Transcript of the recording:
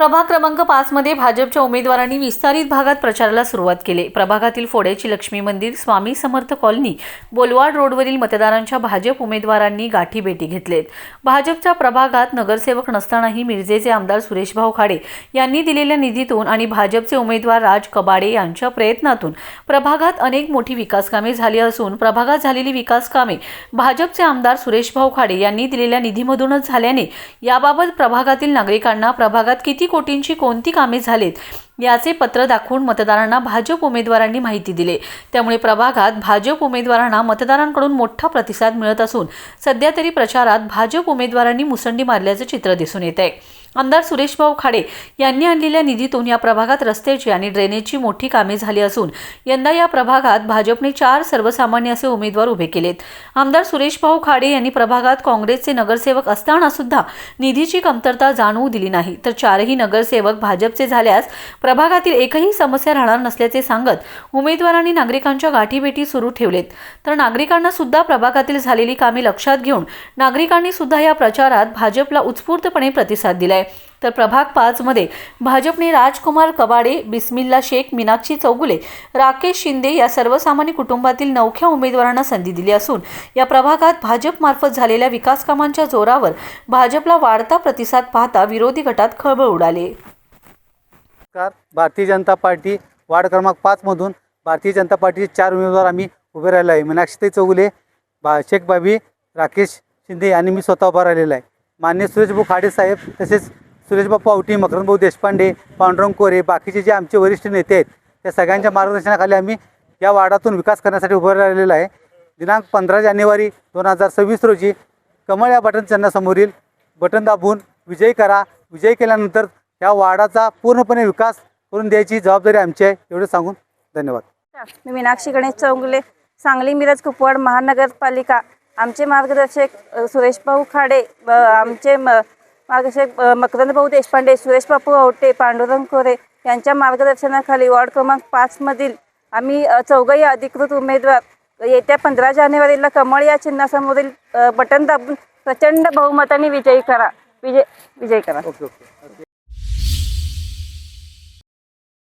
प्रभाग क्रमांक पाचमध्ये भाजपच्या उमेदवारांनी विस्तारित भागात प्रचाराला सुरुवात केली. प्रभागातील फोड्याची लक्ष्मी मंदिर स्वामी समर्थ कॉलनी बोलवाड रोडवरील मतदारांच्या भाजप उमेदवारांनी गाठीभेटी घेतलेत. भाजपच्या प्रभागात नगरसेवक नसतानाही मिरजेचे आमदार सुरेशभाऊ खाडे यांनी दिलेल्या निधीतून आणि भाजपचे उमेदवार राज कबाडे यांच्या प्रयत्नातून प्रभागात अनेक मोठी विकासकामे झाली असून प्रभागात झालेली विकासकामे भाजपचे आमदार सुरेशभाऊ खाडे यांनी दिलेल्या निधीमधूनच झाल्याने याबाबत प्रभागातील नागरिकांना प्रभागात किती कोटींची कोणती कामे झालीत? याचे पत्र दाखवून मतदारांना भाजप उमेदवारांनी माहिती दिली. त्यामुळे प्रभागात भाजप उमेदवारांना मतदारांकडून मोठा प्रतिसाद मिळत असून सध्या तरी प्रचारात भाजप उमेदवारांनी मुसंडी मारल्याचं चित्र दिसून येत आहे. आमदार सुरेशभाऊ खाडे यांनी आणलेल्या निधीतून या प्रभागात रस्त्याची आणि ड्रेनेजची मोठी कामे झाली असून यंदा या प्रभागात भाजपने चार सर्वसामान्य असे उमेदवार उभे केलेत. आमदार सुरेशभाऊ खाडे यांनी प्रभागात काँग्रेसचे नगरसेवक असताना सुद्धा निधीची कमतरता जाणवू दिली नाही. तर चारही नगरसेवक भाजपचे झाल्यास प्रभागातील एकही समस्या राहणार नसल्याचे सांगत उमेदवारांनी नागरिकांच्या गाठीभेटी सुरू ठेवलेत. तर नागरिकांना सुद्धा प्रभागातील झालेली कामे लक्षात घेऊन नागरिकांनी सुद्धा या प्रचारात भाजपला उत्स्फूर्तपणे प्रतिसाद दिलाय. तर प्रभाग पाचमध्ये भाजपने राजकुमार कबाडे बिस्मिल्ला शेख मीनाक्षी चौगुले राकेश शिंदे या सर्वसामान्य कुटुंबातील नवख्या उमेदवारांना संधी दिली असून या प्रभागात भाजपमार्फत झालेल्या विकास कामांच्या जोरावर भाजपला वाढता प्रतिसाद पाहता विरोधी गटात खळबळ उडाले. नमस्कार भारतीय जनता पार्टी वार्ड क्रमांक पाचमधून भारतीय जनता पार्टीचे चार उमेदवार आम्ही उभे राहिलो आहे. मीनाक्षीताई चौगुले बा शेख बाबी राकेश शिंदे आणि मी स्वतः उभा राहिलेला आहे. मान्य सुरेशभाऊ खाडे साहेब तसेच सुरेशभाऊ पावटी मकरंदभाऊ देशपांडे पांडुरंग कोरे बाकीचे जे आमचे वरिष्ठ नेते आहेत त्या सगळ्यांच्या मार्गदर्शनाखाली आम्ही या वार्डातून विकास करण्यासाठी उभं राहिलेलो आहे. दिनांक पंधरा जानेवारी दोन हजार सव्वीस रोजी कमळ या बटन समोरील बटन दाबून विजयी करा. विजयी केल्यानंतर या वार्डाचा पूर्णपणे विकास करून द्यायची जबाबदारी आमची आहे एवढं सांगून धन्यवाद. मी मीनाक्षी गणेश चौगुले सांगली मिरज कुपवाड महानगरपालिका. आमचे मार्गदर्शक अ, सुरेशभाऊ खाडे आमचे म मार्गदर्शक अ, मकरंदभाऊ देशपांडे सुरेश बापू आवटे पांडुरंग कोरे यांच्या मार्गदर्शनाखाली वॉर्ड क्रमांक पाचमधील आम्ही चौघही अधिकृत उमेदवार येत्या पंधरा जानेवारीला कमळ या चिन्हासमोरील बटन दाबून प्रचंड बहुमताने विजयी करा. विजय विजयी करा. Okay okay.